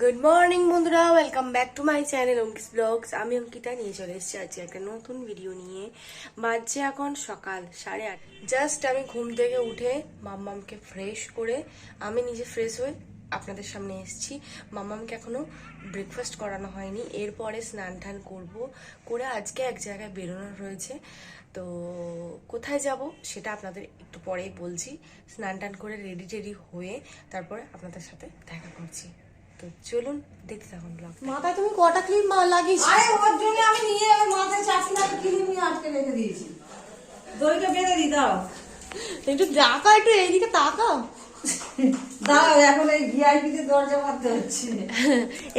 Good morning বন্ধুরা। Welcome back to my channel Ankis vlogs আমি অঙ্কিতা নিয়ে চলে এসেছি আজকে একটা নতুন ভিডিও নিয়ে। বাজছে এখন সকাল সাড়ে আট। জাস্ট আমি ঘুম থেকে উঠে মাম্মামকে ফ্রেশ করে, আমি নিজে ফ্রেশ হয়ে আপনাদের সামনে এসেছি। মাম্মামকে এখনও ব্রেকফাস্ট করানো হয়নি। এরপরে স্নান টান করব, করে আজকে এক জায়গায় বেরোনোর রয়েছে। তো কোথায় যাব সেটা আপনাদের একটু পরেই বলছি। স্নান টান করে রেডি টেডি হয়ে তারপরে আপনাদের সাথে দেখা করছি। তো চলুন দেখতে থাকুন ব্লগ মাথায় তুমি কটা ক্লিপ লাগিয়েছি? আরে ওর জন্য আমি নিয়ে আমার মাথায় চারটি না কিনে নিয়ে আটকে রেখে দিয়েছি। দড়িটা বেঁধে দিই দাও একটু ডাকা একটু এইদিকে তাকাও দাও এখন এই ভিআইপি তে দরজা মারতে হচ্ছে।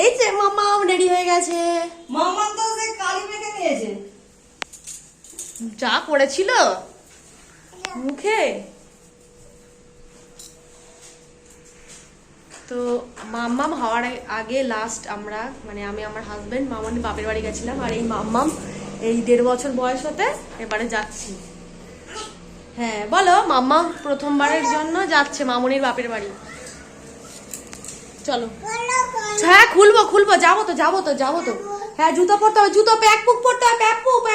এই যে মামা রেডি হয়ে গেছে। মাম্মা তো সে কালি মেখে নিয়েছে। যা করেছিল। মুখে। তো মাম্মাম হওয়ার আগে লাস্ট আমরা মানে আমি আমার হাজবেন্ড মামার বাপের বাড়ি গেছিলাম আর এই মাম্মাম এই দেড় বছর বয়স হতে এবারে যাচ্ছি। হ্যাঁ বলো মাম্মা প্রথমবারের জন্য যাচ্ছে মামনির বাপের বাড়ি। চলো। হ্যাঁ খুলবো খুলবো, যাব তো যাব তো যাব তো। হ্যাঁ জুতো পরতে হবে, জুতো প্যাকপুক পরতে হবে প্যাপু প্যাপু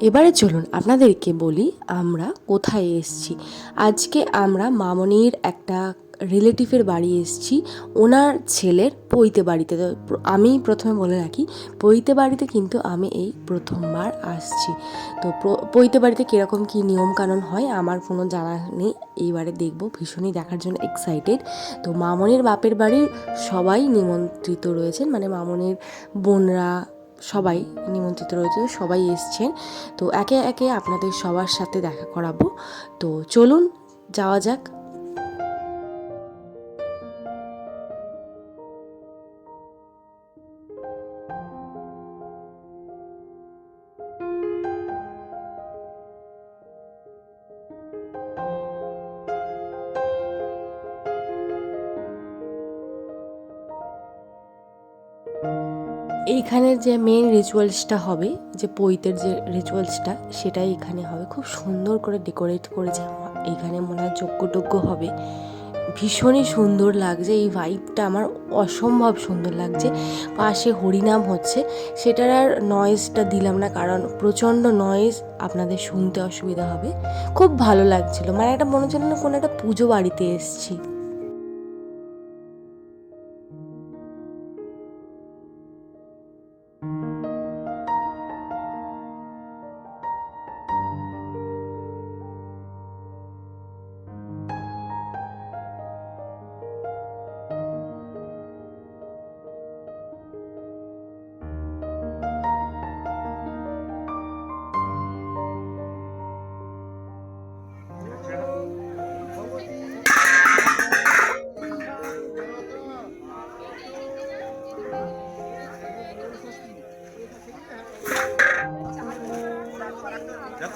এবারে চলুন আপনাদেরকে বলি আমরা কোথায় এসেছি। আজকে আমরা মামনির একটা রিলেটিভের বাড়ি এসেছি। ওনার ছেলের পৈতে বাড়িতে। আমি প্রথমে বলে রাখি, পৈতে বাড়িতে কিন্তু আমি এই প্রথমবার আসছি। তো পৈতে বাড়িতে কীরকম কী নিয়মকানুন হয় আমার কোনো জানা নেই। এইবারে দেখব, ভীষণই দেখার জন্য এক্সাইটেড তো মামনির বাপের বাড়ির সবাই নিমন্ত্রিত রয়েছেন। মানে মামনির বোনরা সবাই নিমন্ত্রিত রয়েছে, সবাই এসছেন। তো একে একে আপনাদের সবার সাথে দেখা করাবো। তো চলুন, যাওয়া যাক। এইখানের যে মেন রিচুয়ালসটা হবে, যে পৈতের যে রিচুয়ালসটা সেটাই এখানে হবে। খুব সুন্দর করে ডেকোরেট করেছে এইখানে মনে হয় যজ্ঞটজ্ঞ হবে। ভীষণই সুন্দর লাগছে। এই ভাইবটা আমার অসম্ভব সুন্দর লাগছে। পাশে হরিনাম হচ্ছে। সেটার আর নয়েজটা দিলাম না, কারণ প্রচণ্ড নয়েজ আপনাদের শুনতে অসুবিধা হবে। খুব ভালো লাগছিল। মানে একটা মনে হচ্ছিল না কোনো একটা পুজো বাড়িতে এসেছি। এই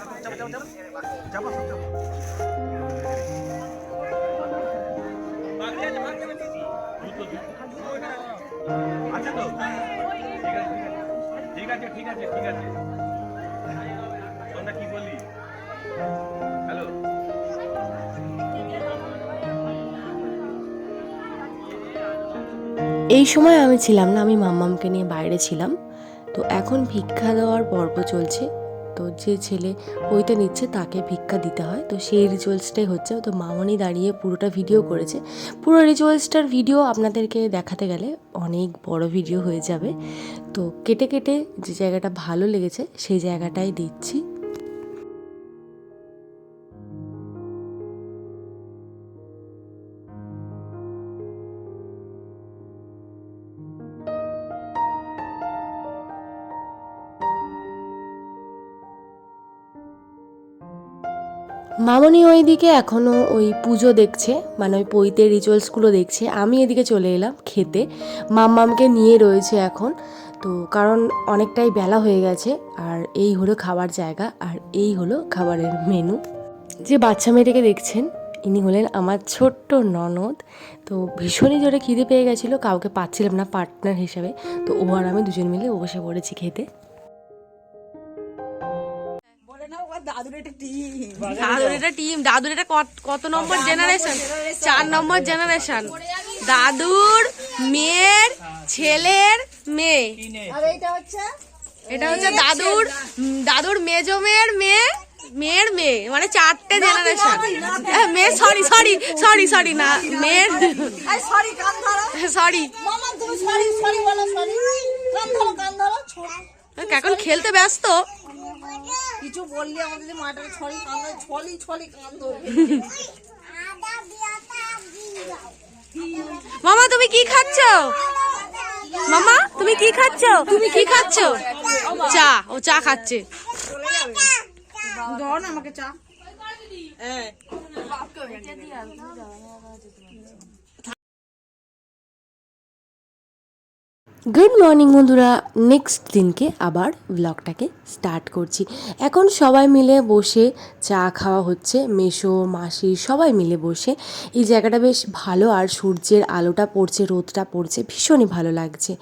সময় আমি ছিলাম না, আমি মাম্মামকে নিয়ে বাইরে ছিলাম। তো এখন ভিক্ষা দেওয়ার পর্ব চলছে। তো যে ছেলে বইটা নিচ্ছে তাকে ভিক্ষা দিতে হয়। তো সেই রিচুয়ালসটাই হচ্ছে, তো মামনি দাঁড়িয়ে পুরোটা ভিডিও করেছে। পুরো রিচুয়ালসটার ভিডিও আপনাদেরকে দেখাতে গেলে অনেক বড় ভিডিও হয়ে যাবে। তো কেটে কেটে যে জায়গাটা ভালো লেগেছে, সেই জায়গাটাই দিচ্ছি। মামনি ওইদিকে এখনও ওই পুজো দেখছে মানে ওই পৈতে রিচুয়ালসগুলো দেখছে। আমি এদিকে চলে এলাম খেতে। মাম্মামকে নিয়ে রয়েছে এখন। তো কারণ অনেকটাই বেলা হয়ে গেছে, আর এই হলো খাবার জায়গা, আর এই হলো খাবারের মেনু যে বাচ্চা মেয়েটাকে দেখছেন, ইনি হলেন আমার ছোট্ট ননদ। তো ভীষণই জোরে খিদে পেয়ে গেছিল, কাউকে পাচ্ছিলাম না পার্টনার হিসাবে। তো ও আর আমি দুজন মিলে বসে পড়েছি খেতে। দাদুর একটা টিম দাদুর এটা টিম দাদুর এটা কত- কত নম্বর জেনারেশন চার নম্বর জেনারেশন দাদুর মেয়ের ছেলের মেয়ে। আর এইটা হচ্ছে? এটা হচ্ছে দাদুর দাদুর মেজো মেয়ের মেয়ে মেয়ের মেয়ে। মানে চারটে জেনারেশন মেয়ে সরি সরি সরি সরি না মেয়ের সরি কান সরি মামা তুমি সরি সরি বলো সরি কান ধরো কান ধরো। ছোট এখন খেলতে ব্যস্ত? কিছু বললি আমাদের যে মাটার ছড়ি কান ছলি ছলি কান ধরবে মামা তুমি কি খাচ্ছ? মামা তুমি কি খাচ্ছ? তুমি কি খাচ্ছ? চা ও চা খাচ্ছে। ধর না আমাকে চা। গুড মর্নিং বন্ধুরা। নেক্সট দিনকে আবার ব্লগটাকে স্টার্ট করছি। এখন সবাই মিলে বসে চা খাওয়া হচ্ছে। মেশো মাসি সবাই মিলে বসে। এই জায়গাটা বেশ ভালো আর সূর্যের আলোটা পড়ছে, রোদটা পড়ছে, ভীষণই ভালো লাগছে।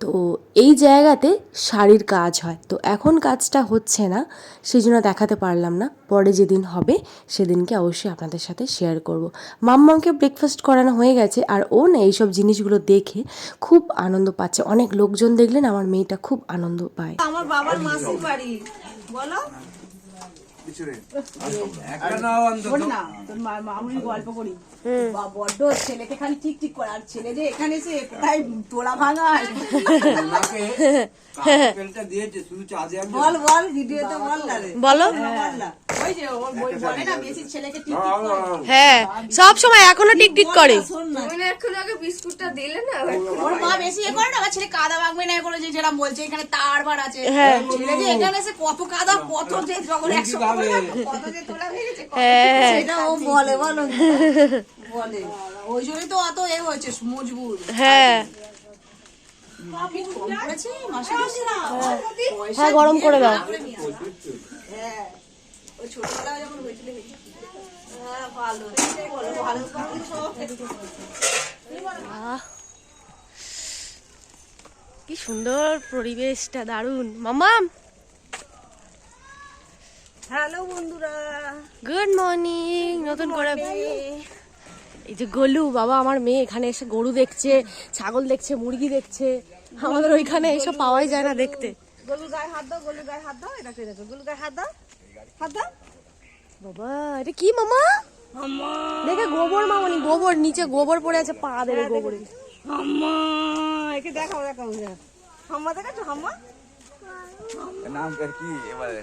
তো এই জায়গাতে শাড়ির কাজ হয়। তো এখন কাজটা হচ্ছে না, সেই জন্য দেখাতে পারলাম না। পরে যেদিন হবে, সেদিনকে অবশ্যই আপনাদের সাথে শেয়ার করব। মাম্মাকে ব্রেকফাস্ট করানো হয়ে গেছে আর ও না এইসব জিনিসগুলো দেখে খুব আনন্দ পাচ্ছে। অনেক লোকজন দেখলেন আমার মেয়েটা খুব আনন্দ পায়। আমার বাবার মাসির বাড়ি। বলো। গল্প করি। বড্ড ছেলেকে খালি ঠিক ঠিক করে আর ছেলে যে এখানে এসে কোথায় তোলা ভাঙায় বল বল ভিডিওতে বল না বলো। বল না। হ্যাঁ সব সময় এখনও টিক টিক করে। বিস্কুটটা দিলে না? ওর মা বেশি এ করে না? ছেলে কাদা না এ করে যে যেরকম বলছে এখানে তার বার আছে। হ্যাঁ। ছেলে যে এখানে এসে কত কাদা কত যে যখন একশো কত যে তোলা ভেঙেছে কত- হ্যাঁ। সেটা ও বলে বলো। বলে। ওই জন্যই তো অত এ হয়েছে মজবুত। হ্যাঁ। হ্যাঁ। গরম করে দাও। হ্যাঁ। ওই ছোটবেলায় যখন হয়েছিল হয়েছিল। হ্যাঁ ভালো। বলো? ভালো সব কি সুন্দর পরিবেশটা দারুণ। মামাম হ্যালো বন্ধুরা। গুড মর্নিং নতুন করে এই যে গলু বাবা আমার মেয়ে এখানে এসে গরু দেখছে ছাগল দেখছে মুরগি দেখছে। আমাদের ওইখানে এসব পাওয়াই যায় না দেখতে। গলু গায়ে হাত দাও গলু গায়ে হাত দাও এটা গলু গায়ে হাত দাও। হাত দাও। বাবা এটা কি মামা? দেখে গোবর মামনি গোবর নিচে গোবর পড়ে আছে পা দেবে গোবরে। হাম্মা একে দেখাও দেখাও দেখাও। হাম্মা দেখাচ্ছো হাম্মা নাম কি এবারে?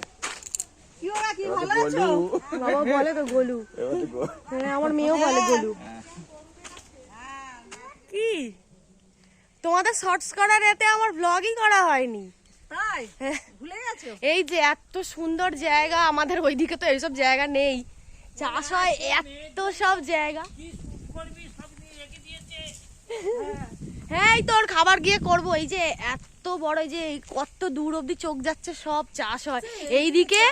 কি ওরা কি ভালো আছো? বাবা বলে তো গোলু। হ্যাঁ আমার মেয়েও বলে গোলু। তোমাদের শর্টস করার এতে আমার ব্লগই করা হয়নি। তাই? হ্যাঁ। ভুলে গেছো? এই যে এত সুন্দর জায়গা আমাদের ওইদিকে তো এইসব জায়গা নেই। চাষ হয় এত সব জায়গা। হ্যাঁ। এই তোর খাবার গিয়ে করব। এই যে এত বড় এই যে কত দূর অবধি চোখ যাচ্ছে সব চাষ হয়। এইদিকে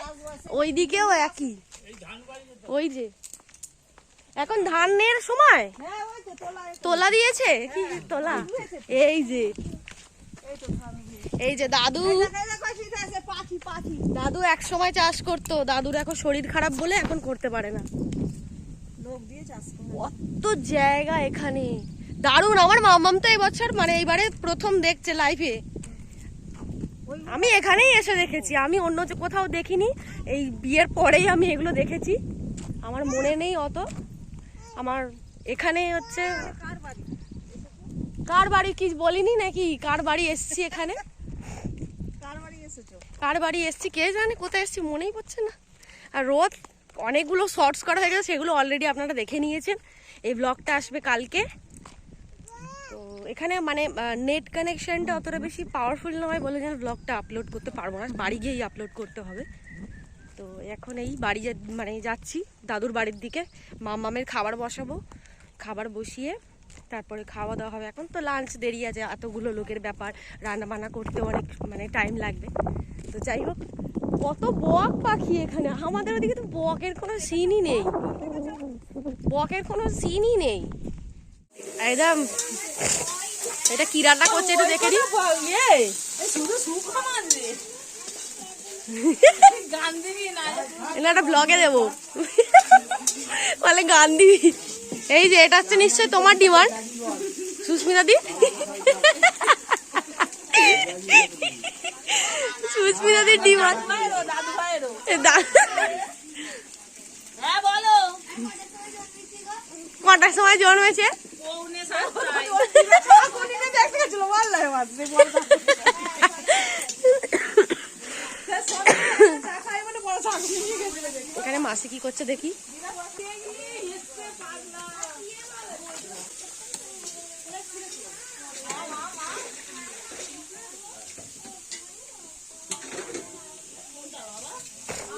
ওইদিকেও একই। ওই যে। এখন ধানের সময়? হ্যাঁ তোলা। তোলা দিয়েছে? কি তোলা? এই যে। এই যে দাদু। দাদু এক সময় চাষ করতো। দাদুর এখন শরীর খারাপ বলে এখন করতে পারে না। কত জায়গা এখানে। দারুণ আমার মামাম তো এবছর মানে এইবারে প্রথম দেখছে লাইফে আমি এখানেই এসে দেখেছি। আমি অন্য কোথাও দেখিনি। এই বিয়ের পরেই আমি এগুলো দেখেছি। আমার মনে নেই অত। আমার এখানেই হচ্ছে কার বাড়ি কি বলিনি নাকি? কার বাড়ি এসছি এখানে? কার বাড়ি এসছি, কে জানে কোথায় এসছি, মনেই পড়ছে না। আর রোদ, অনেকগুলো শর্টস করা হয়ে গেছে, সেগুলো অলরেডি আপনারা দেখে নিয়েছেন। এই ব্লগটা আসবে কালকে। তো এখানে মানে নেট কানেকশানটা অতটা বেশি পাওয়ারফুল নয় বলে যেন ব্লগটা আপলোড করতে পারব না। বাড়ি গিয়েই আপলোড করতে হবে। তো এখন এই বাড়ি মানে যাচ্ছি দাদুর বাড়ির দিকে। মামামের খাবার বসাবো। খাবার বসিয়ে তারপরে খাওয়া দাওয়া হবে এখন। তো লাঞ্চ দেরি আছে, এতগুলো লোকের ব্যাপার। রান্না বান্না করতে অনেক মানে টাইম লাগবে। তো যাই হোক, কত বক পাখি এখানে। আমাদের ওদিকে তো বকের কোনো সিনই নেই। বকের কোনো সিনই নেই। একদম, এটা কি রান্না করছে এটা দেখে নি। একটা ব্লগে দেবো। এই যে, এটা হচ্ছে নিশ্চয়ই তোমার সুস্মিতা দি। সুস্মিতা দির ডিমান্ড হ্যাঁ কটার সময় জন্মেছে এখানে মাসি কি করছে দেখি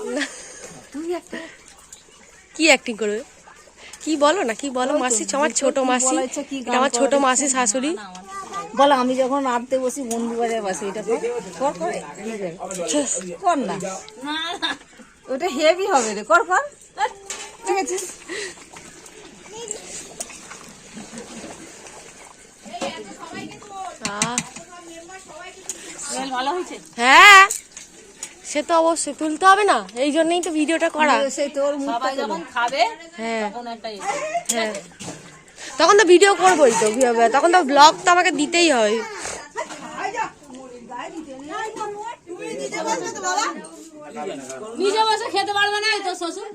না, তুমি একটা কি অ্যাক্টিং করবে? কি বলো না কি বলো মাসি? আমার ছোট মাসি আমার ছোট মাসি শাশুড়ি। বলো আমি যখন আটতে বসি বন্ধু বাজার বসে এটা কর কর কর কর না। ওটা হেভি হবে রে কর কর। ঠিক আছে। হ্যাঁ সে তো অবশ্যই তুলতে হবে না এই জন্যই তো ভিডিওটা করা। সেই তোর মুখটা যখন খাবে হ্যাঁ। তখন হ্যাঁ। তখন তো ভিডিও করবোই তো তখন তো ব্লগ তো আমাকে দিতেই হয়। নিজে বসে খেতে পারবে না তোর শ্বশুর?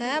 হ্যাঁ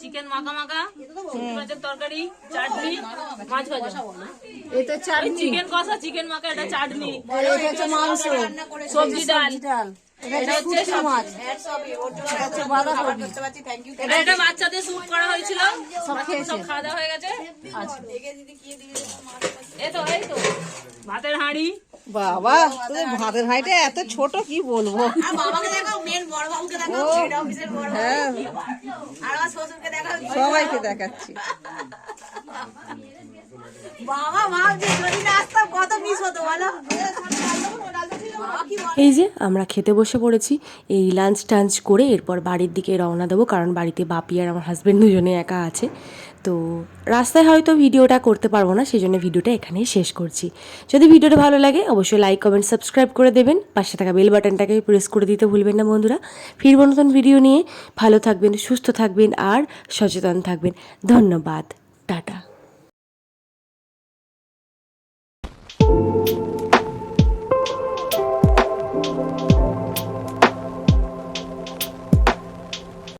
চিকেন মাখা মাখা মাছের তরকারি চাটনি মাছ ভাজা। এটা চাটনি। চিকেন কষা চিকেন মাখা এটা চাটনি। এটা হচ্ছে মাংস। সবজি ডাল। এটা বাচ্চাদের স্যুপ করা হয়েছিল। সব খাওয়া দাওয়া হয়ে গেছে। এই তো এই তো। ভাতের হাঁড়ি। বাবা তোদের ভাতের হাঁড়িটা এত ছোট কি বলব? হ্যাঁ। সবাইকে দেখাচ্ছি। এই যে আমরা খেতে বসে পড়েছি। এই লাঞ্চ টাঞ্চ করে এরপর বাড়ির দিকে রওনা দেবো কারণ বাড়িতে বাপি আর আমার হাজব্যান্ড দুজনে একা আছে। তো রাস্তায় হয়তো ভিডিওটা করতে পারব না সেই জন্য ভিডিওটা এখানেই শেষ করছি। যদি ভিডিওটা ভালো লাগে, অবশ্যই লাইক কমেন্ট সাবস্ক্রাইব করে দেবেন। পাশে থাকা বেল বাটনটাকে প্রেস করে দিতে ভুলবেন না বন্ধুরা। ফিরব নতুন ভিডিও নিয়ে। ভালো থাকবেন, সুস্থ থাকবেন আর সচেতন থাকবেন। ধন্যবাদ। টাটা।